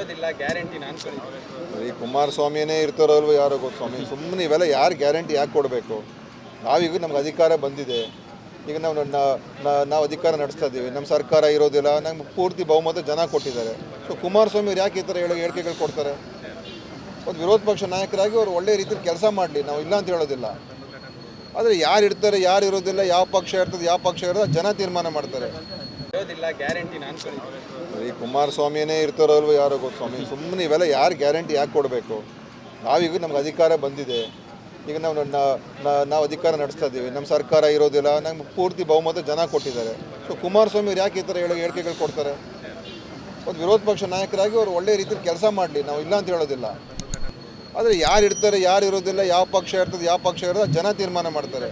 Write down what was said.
ಇರೋದಿಲ್ಲ ಗ್ಯಾರಂಟಿ ನಾನು ಈ ಕುಮಾರಸ್ವಾಮಿನೇ ಇರ್ತಾರೋ ಯಾರು ಸ್ವಾಮಿ? ಸುಮ್ಮನೆ ಇವೆಲ್ಲ ಯಾರು ಗ್ಯಾರಂಟಿ ಯಾಕೆ ಕೊಡಬೇಕು? ನಾವೀಗ ನಮ್ಗೆ ಅಧಿಕಾರ ಬಂದಿದೆ. ಈಗ ನಾವು ನಾವು ಅಧಿಕಾರ ನಡೆಸ್ತಾ ಇದ್ದೀವಿ ನಮ್ಮ ಸರ್ಕಾರ ಇರೋದಿಲ್ಲ ನಮ್ಗೆ ಪೂರ್ತಿ ಬಹುಮತ ಜನ ಕೊಟ್ಟಿದ್ದಾರೆ. ಸೊ ಕುಮಾರಸ್ವಾಮಿ ಅವ್ರು ಯಾಕೆ ಈ ಥರ ಹೇಳೋ ಹೇಳಿಕೆಗಳು ಕೊಡ್ತಾರೆ? ಒಂದು ವಿರೋಧ ಪಕ್ಷ ನಾಯಕರಾಗಿ ಅವ್ರು ಒಳ್ಳೆ ರೀತಿಯಲ್ಲಿ ಕೆಲಸ ಮಾಡಲಿ, ನಾವು ಇಲ್ಲ ಅಂತ ಹೇಳೋದಿಲ್ಲ. ಆದರೆ ಯಾರು ಇರ್ತಾರೆ, ಯಾರು ಇರೋದಿಲ್ಲ, ಯಾವ ಪಕ್ಷ ಇರ್ತದೆ, ಯಾವ ಪಕ್ಷ ಇರೋದು ಜನ ತೀರ್ಮಾನ ಮಾಡ್ತಾರೆ. ಇರೋದಿಲ್ಲ ಗ್ಯಾರಂಟಿ ನಾನು ಈ ಕುಮಾರಸ್ವಾಮಿನೇ ಇರ್ತಾರೋ ಯಾರೋ ಗೊತ್ತು, ಸ್ವಾಮಿ? ಸುಮ್ಮನೆ ಇವೆಲ್ಲ ಯಾರು ಗ್ಯಾರಂಟಿ ಯಾಕೆ ಕೊಡಬೇಕು? ನಾವೀಗ ನಮ್ಗೆ ಅಧಿಕಾರ ಬಂದಿದೆ. ಈಗ ನಾವು ನಾವು ಅಧಿಕಾರ ನಡೆಸ್ತಾ ಇದ್ದೀವಿ ನಮ್ಮ ಸರ್ಕಾರ ಇರೋದಿಲ್ಲ ನಮ್ಗೆ ಪೂರ್ತಿ ಬಹುಮತ ಜನ ಕೊಟ್ಟಿದ್ದಾರೆ. ಸೊ ಕುಮಾರಸ್ವಾಮಿ ಅವ್ರು ಯಾಕೆ ಈ ಥರ ಹೇಳಿ ಹೇಳಿಕೆಗಳು ಕೊಡ್ತಾರೆ? ಒಂದು ವಿರೋಧ ಪಕ್ಷ ನಾಯಕರಾಗಿ ಅವ್ರು ಒಳ್ಳೆ ರೀತಿಯಲ್ಲಿ ಕೆಲಸ ಮಾಡಲಿ, ನಾವು ಇಲ್ಲ ಅಂತ ಹೇಳೋದಿಲ್ಲ. ಆದರೆ ಯಾರು ಇರ್ತಾರೆ, ಯಾರು ಇರೋದಿಲ್ಲ, ಯಾವ ಪಕ್ಷ ಇರ್ತದೆ, ಯಾವ ಪಕ್ಷ ಇರೋದು ಜನ ತೀರ್ಮಾನ ಮಾಡ್ತಾರೆ.